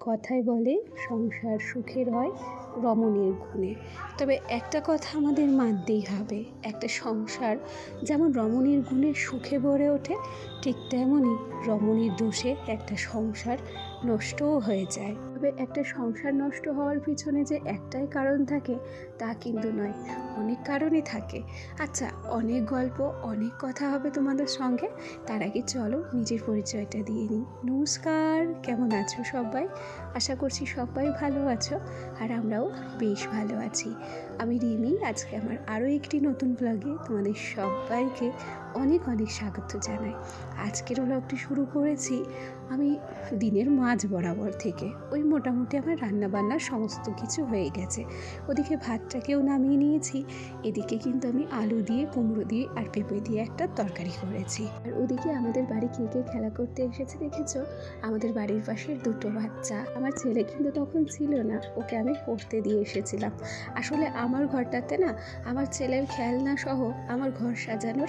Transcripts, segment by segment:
কথায় বলে, সংসার সুখের হয় রমণীর গুণে তবে একটা কথা আমাদের মানতেই হবে, একটা সংসার যেমন রমণীর গুণে সুখে ভরে ওঠে, ঠিক তেমনই রমণীর দোষে একটা সংসার নষ্টও হয়ে যায়। তবে একটা সংসার নষ্ট হওয়ার পিছনে যে একটাই কারণ থাকে, তা কিন্তু নয়। অনেক কারণই থাকে। আচ্ছা অনেক গল্প, অনেক কথা হবে তোমাদের সঙ্গে। তার আগে চলো নিজের পরিচয়টা দিয়ে নিই। নমস্কার, কেমন আছো সবাই? আশা করছি সবাই ভালো আছো আর আমরাও বেশ ভালো আছি। আমি রিমি, আজকে আমার আরও একটি নতুন ব্লগে তোমাদের সবাইকে অনেক অনেক স্বাগত জানাই। আজকের ব্লগটি শুরু করেছি আমি দিনের মাঝ বরাবর থেকে। ওই মোটামুটি আমার রান্নাবান্নার সমস্ত কিছু হয়ে গেছে। ওদিকে ভাতটাকেও নামিয়ে নিয়েছি, এদিকে কিন্তু আমি আলু দিয়ে, কুমড়ো দিয়ে আর পেঁপে দিয়ে একটা তরকারি করেছি। আর ওদিকে আমাদের বাড়ি কে কে খেলা করতে এসেছে দেখেছ? আমাদের বাড়ির পাশের দুটো বাচ্চা। আমার ছেলে কিন্তু তখন ছিল না, ওকে আমি পড়তে দিয়ে এসেছিলাম। আসলে আমার ঘরটাতে না, আমার ছেলের খেলনা সহ আমার ঘর সাজানোর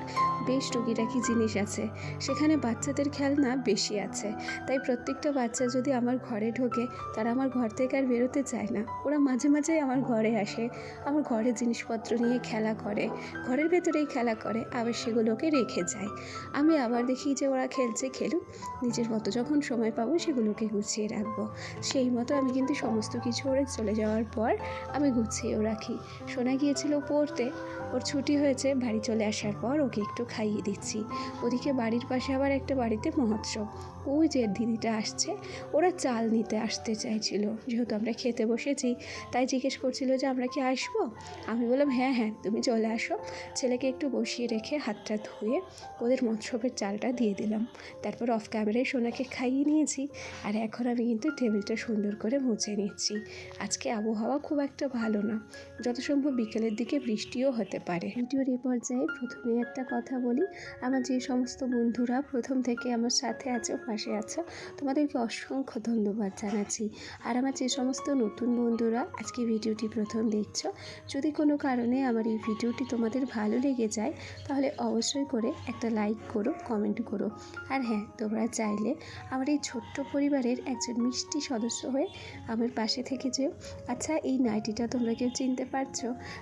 বেশ টুকিটাকি জিনিস আছে। সেখানে বাচ্চাদের খেলনা বেশি আছে। তাই প্রত্যেকটা বাচ্চা যদি আমার ঘরে ঢোকে, তারা আমার ঘর থেকে আর বেরোতে চায় না। ওরা মাঝে মাঝে আমার ঘরে আসে। আমার ঘরের জিনিসপত্র নিয়ে খেলা করে, ঘরের ভেতরেই খেলা করে, আবার সেগুলোকে রেখে যায়। আমি আবার দেখি যে ওরা খেলছে খেলুক, নিজের মতো যখন সময় পাবো সেগুলোকে গুছিয়ে রাখব। সেই মতো আমি কিন্তু সমস্ত কিছু ওরে চলে যাওয়ার পর আমি গুছিয়েও রাখি। শোনা গিয়েছিল পড়তে, ওর ছুটি হয়েছে, বাড়ি চলে আসার পর ওকে একটু খাইয়ে দিচ্ছি। ওদিকে বাড়ির পাশে আবার একটা বাড়িতে মহোৎসব। ওই যে দিদিটা আসছে, ওরা চাল নিতে আসতে চাইছিল। যেহেতু আমরা খেতে বসেছি, তাই জিজ্ঞেস করছিল যে, আমরা কি আসব? আমি বললাম হ্যাঁ হ্যাঁ তুমি চলে আসো। ছেলেকে একটু বসিয়ে রেখে হাতটা ধুয়ে ওদের মৎস্যপের চালটা দিয়ে দিলাম। তারপর অফ ক্যামেরায় সোনাকে খাইয়ে নিয়েছি আর এখন আমি কিন্তু টেবিলটা সুন্দর করে মুছে নিচ্ছি। আজকে আবহাওয়া খুব একটা ভালো না। যত সম্ভব বিকেলের দিকে বৃষ্টিও হতে পারে। ভিডিওর এই পর্যায়ে প্রথমে একটা কথা বলি আমার যে সমস্ত বন্ধুরা প্রথম থেকে আমার সাথে আছো, পাশে আছো, তোমাদেরকে অসংখ্য ধন্যবাদ জানাচ্ছি। আর আমার যে সমস্ত নতুন বন্ধুরা আজকে ভিডিওটি প্রথম দেখছ, যদি কোনো কারণে আমার এই ভিডিওটি তোমাদের ভালো লেগে যায়, তাহলে অবশ্যই করে একটা লাইক করো, কমেন্ট করো। আর হ্যাঁ তোমরা চাইলে আমার এই ছোট্ট পরিবারের একজন মিষ্টি সদস্য হয়ে আমার পাশে থেকে যেও। আচ্ছা এই নাইটিটা তোমরা কেউ চিনতে পারছ?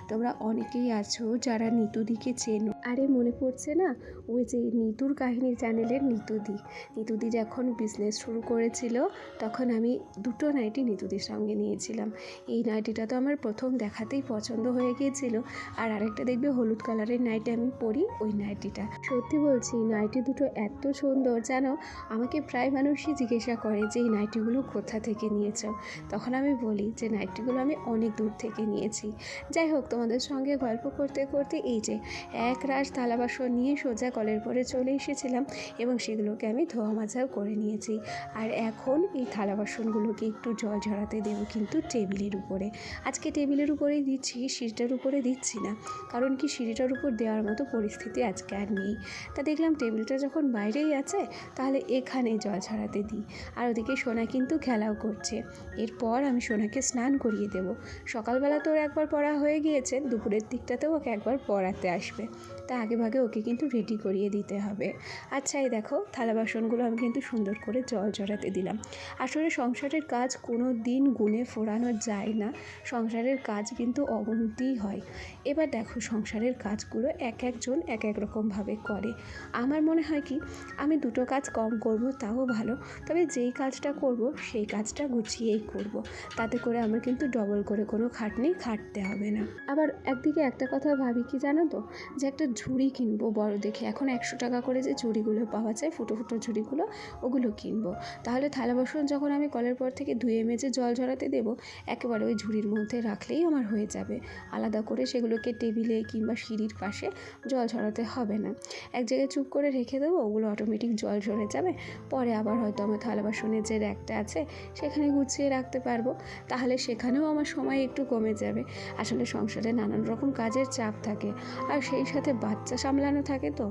তোমরা অনেকেই আছো যারা নিতুদিকে চেনো। আরে, মনে পড়ছে না? ওই যে নিতুর কাহিনী চ্যানেলের নিতুদি নিতুদি যখন বিজনেস শুরু করেছিল, তখন আমি দুটো নাইটি নিতুদির সঙ্গে নিয়েছিলাম। এই নাইটিটা তো আমার প্রথম দেখাতেই পছন্দ হয়ে গিয়েছিল। আর আরেকটা দেখবে, হলুদ কালারের নাইটি আমি পরি ওই নাইটিটা সত্যি বলছি নাইটি দুটো এত সুন্দর, জানো? আমাকে প্রায় মানুষই জিজ্ঞাসা করে যে, এই নাইটিগুলো কোথা থেকে নিয়েছ? তখন আমি বলি যে নাইটিগুলো আমি অনেক দূর থেকে নিয়েছি। যাই হোক, তোমাদের সঙ্গে গল্প করতে করতে এই যে, এক রাশ থালা বাসন নিয়ে সোজা কলের পরে চলে এসেছিলাম এবং সেগুলোকে আমি ধোয়া মাজাও করে নিয়েছি। আর এখন এই থালা বাসনগুলোকে একটু জল ঝরাতে দেবো কিন্তু টেবিলের উপরে। আজকে টেবিলের উপরেই দিচ্ছি, সিঁড়িটার উপরে দিচ্ছি না। কারণ কি সিঁড়িটার উপর দেওয়ার মতো পরিস্থিতি আজকে আর নেই। তা দেখলাম টেবিলটা যখন বাইরেই আছে, তাহলে এখানে জল ঝরাতে দিই। আর ওদিকে সোনা কিন্তু খেলাও করছে। এরপর আমি সোনাকে স্নান করিয়ে দেব। সকালবেলা তো ওর একবার পড়া হয়ে গিয়েছে, দুপুরের দিকটাতেও ওকে একবার পড়াতে আসবে। তা আগে ভাগে ওকে কিন্তু রেডি করিয়ে দিতে হবে। আচ্ছা এই দেখো, থালা বাসনগুলো আমি কিন্তু সুন্দর করে জল জড়াতে দিলাম। আসলে সংসারের কাজ কোনো দিন গুণে ফোরানো যায় না। সংসারের কাজ কিন্তু অবনতিই হয়। এবার দেখো, সংসারের কাজগুলো এক একজন এক এক রকমভাবে করে। আমার মনে হয় কি, আমি দুটো কাজ কম করব, তাও ভালো। তবে যেই কাজটা করব, সেই কাজটা গুছিয়েই করব। তাতে করে আমার কিন্তু ডবল করে কোনো খাটনি খাটতে হবে না। আবার একদিকে একটা কথা ভাবি কি জানো তো, যে একটা ঝুড়ি কিনবো, বড় দেখে, এখন একশো টাকা করে যে ঝুড়িগুলো পাওয়া যায়, ফুটো ফুটো ঝুড়িগুলো ওগুলো কিনবো। তাহলে থালা বাসন যখন আমি কলের পর থেকে ধুয়ে মেজে জল ঝরাতে দেবো, একেবারে ওই ঝুড়ির মধ্যে রাখলেই আমার হয়ে যাবে। আলাদা করে সেগুলোকে টেবিলে কিংবা সিঁড়ির পাশে জল ঝরাতে হবে না। এক জায়গায় চুপ করে রেখে দেবো, ওগুলো অটোমেটিক জল ঝরে যাবে। পরে আবার হয়তো আমার থালা বাসনের যে র্যাকটা আছে, সেখানে গুছিয়ে রাখতে পারব। তাহলে সেখানেও আমার সময় একটু কমে যাবে। আসলে সংসারে নানান রকম কাজের চাপ থাকে। আর সেই সাথে বাচ্চা সামলানো থাকে তো?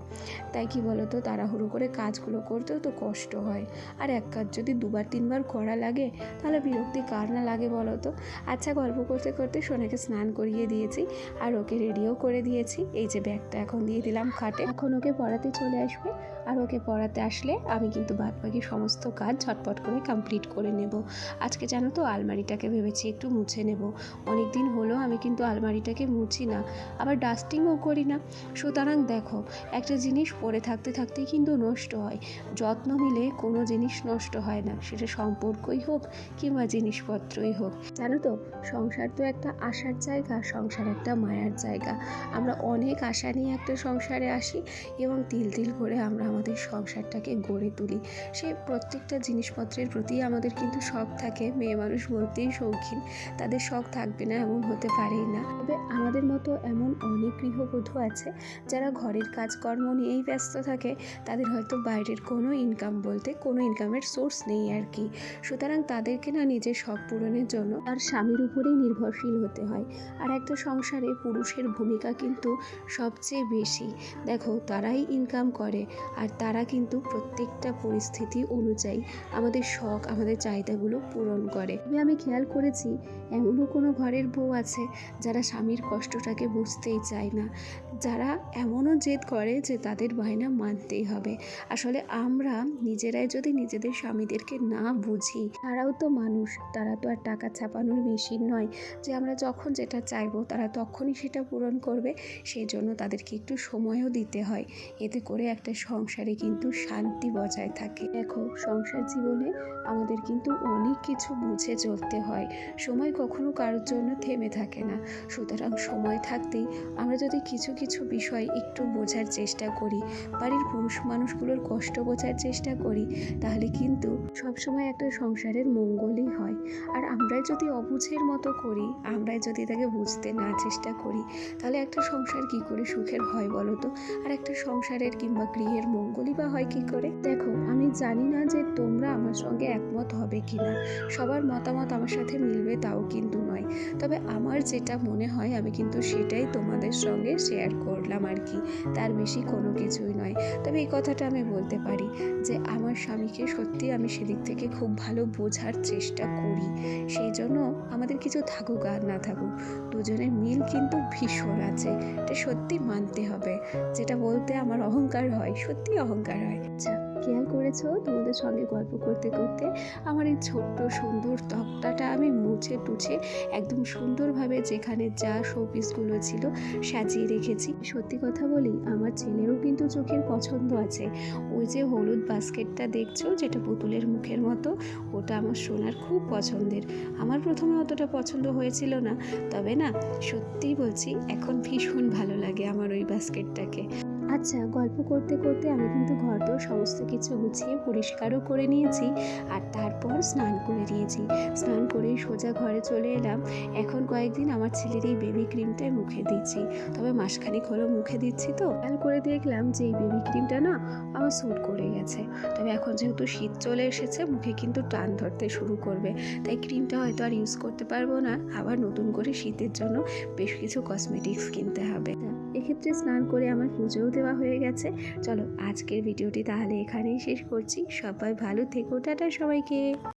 তাই কি বলো তো তাড়াহুড়ো করে কাজগুলো করতেও তো কষ্ট হয়। আর এক কাজ যদি দুবার, তিনবার করা লাগে, তাহলে বিরক্তি কার না লাগে বলো তো আচ্ছা গল্প করতে করতে সোনাকে স্নান করিয়ে দিয়েছি, আর ওকে রেডিও করে দিয়েছি। এই যে ব্যাগটা এখন দিয়ে দিলাম খাটে। এখন ওকে পড়াতে চলে আসবে। আর ওকে পড়াতে আসলে আমি কিন্তু বাদ বাকি সমস্ত কাজ ঝটপট করে কমপ্লিট করে নেব। আজকে জানো তো আলমারিটাকে ভেবেছি একটু মুছে নেব। অনেক দিন হলো আমি কিন্তু আলমারিটাকে মুছি না, আবার ডাস্টিংও করি না। সুতরাং দেখো, একটা জিনিস পরে থাকতে থাকতেই কিন্তু নষ্ট হয়। যত্ন নিলে কোনো জিনিস নষ্ট হয় না, সেটা সম্পর্কই হোক কিংবা জিনিসপত্রই হোক। জানো তো, সংসার তো একটা আশার জায়গা, সংসার একটা মায়ার জায়গা। আমরা অনেক আশা নিয়ে একটা সংসারে আসি এবং তিল তিল করে আমরা আমাদের সংসারটাকে গড়ে তুলি। সে প্রত্যেকটা জিনিসপত্রের প্রতি আমাদের কিন্তু শখ থাকে। মেয়ে মানুষ বলতেই শৌখিন। তাদের শখ থাকবে না, এমন হতে পারেই না। তবে আমাদের মতো এমন অনেক গৃহবধূ আছে, যারা ঘরের কাজকর্ম নিয়েই ব্যস্ত থাকে। তাদের হয়তো বাইরের কোনো ইনকাম বলতে কোনো ইনকামের সোর্স নেই আর কি। সুতরাং তাদেরকে না নিজের শখ পূরণের জন্য তার স্বামীর উপরেই নির্ভরশীল হতে হয়। আর একটা সংসারে পুরুষের ভূমিকা কিন্তু সবচেয়ে বেশি। দেখো, তারাই ইনকাম করে। আর তারা কিন্তু প্রত্যেকটা পরিস্থিতি অনুযায়ী আমাদের শখ, আমাদের চাহিদাগুলো পূরণ করে। তবে আমি খেয়াল করেছি, এমনও কোনো ঘরের বউ আছে যারা স্বামীর কষ্টটাকে বুঝতেই চায় না। যারা এমনও জেদ করে যে তাদের বায়না মানতেই হবে। আসলে আমরা নিজেরাই যদি নিজেদের স্বামীদেরকে না বুঝি, তারাও তো মানুষ, তারা তো আর টাকা ছাপানোর মেশিন নয় যে আমরা যখন যেটা চাইব, তারা তখনই সেটা পূরণ করবে। সেই জন্য তাদেরকে একটু সময়ও দিতে হয়। এতে করে একটা সংসারে কিন্তু শান্তি বজায় থাকে। দেখো, সংসার জীবনে আমাদের কিন্তু অনেক কিছু বুঝে চলতে হয়। সময় কখনো কারোর জন্য থেমে থাকে না। সুতরাং সময় থাকতেই আমরা যদি কিছু কিছু বিষয় একটু বোঝার চেষ্টা করি, বাড়ির পুরুষ মানুষগুলোর কষ্ট বোঝার চেষ্টা করি, তাহলে কিন্তু সবসময় একটা সংসারের মঙ্গলই হয়। আর আমরাই যদি অবুঝের মতো করি, আমরাই যদি তাকে বুঝতে না চেষ্টা করি, তাহলে একটা সংসার কি করে সুখের হয় বলো তো? আর একটা সংসারের কিংবা গৃহের মঙ্গলই বা হয় কি করে? দেখো, আমি জানি না যে তোমরা আমার সঙ্গে একমত হবে কি না সবার মতামত আমার সাথে মিলবে তাও কিন্তু নয়। তবে আমার যেটা মনে হয়, আমি কিন্তু সেটাই তোমাদের সঙ্গে শেয়ার করলাম আর কি। তার বেশি কোনো কিছুই নয়। তবে এই কথাটা আমি বলতে পারি যে, আমার স্বামীকে সত্যি আমি সেদিক থেকে খুব ভালো বোঝার চেষ্টা করি। সেই জন্য আমাদের কিছু থাকুক আর না থাকুক দুজনের মিল কিন্তু ভীষণ আছে। এটা সত্যি মানতে হবে। যেটা বলতে আমার অহংকার হয়, সত্যি অহংকার হয় আচ্ছা খেয়াল করেছ? তোমাদের সঙ্গে গল্প করতে করতে আমার এই ছোট্ট সুন্দর তক্তাটা আমি মুছে টুছে একদম সুন্দরভাবে যেখানে যা শোপিসগুলো ছিল সাজিয়ে রেখেছি। সত্যি কথা বলি, আমার ছেলেরও কিন্তু চোখের পছন্দ আছে। ওই যে হলুদ বাস্কেটটা দেখছ, যেটা পুতুলের মুখের মতো, ওটা আমার সোনার খুব পছন্দের। আমার প্রথমে অতটা পছন্দ হয়েছিল না, তবে না, সত্যিই বলছি, এখন ভীষণ ভালো লাগে আমার ওই বাস্কেটটাকে। আচ্ছা গল্প করতে করতে আমি কিন্তু ঘর ঘরদোর সমস্ত কিছু গুছিয়ে পরিষ্কারও করে নিয়েছি আর তারপর স্নান করে নিয়েছি স্নান করে সোজা ঘরে চলে এলাম। এখন কয়েকদিন আমার ছেলের এই বেবি ক্রিমটাই মুখে দিচ্ছি। তবে মাসখানেক হলো মুখে দিচ্ছি তো। খেয়াল করে দেখলাম যে এই বেবি ক্রিমটা না আমার স্যুট করে গেছে। তবে এখন যেহেতু শীত চলে এসেছে, মুখে কিন্তু টান ধরতে শুরু করবে। তাই ক্রিমটা হয়তো আর ইউজ করতে পারব না। আবার নতুন করে শীতের জন্য বেশ কিছু কসমেটিক্স কিনতে হবে। এক্ষেত্রে স্নান করে আমার পুজোও দেওয়া হয়ে গেছে। চলো আজকের ভিডিওটি তাহলে এখানেই শেষ করছি। সবাই ভালো থেকো। টাটা সবাইকে।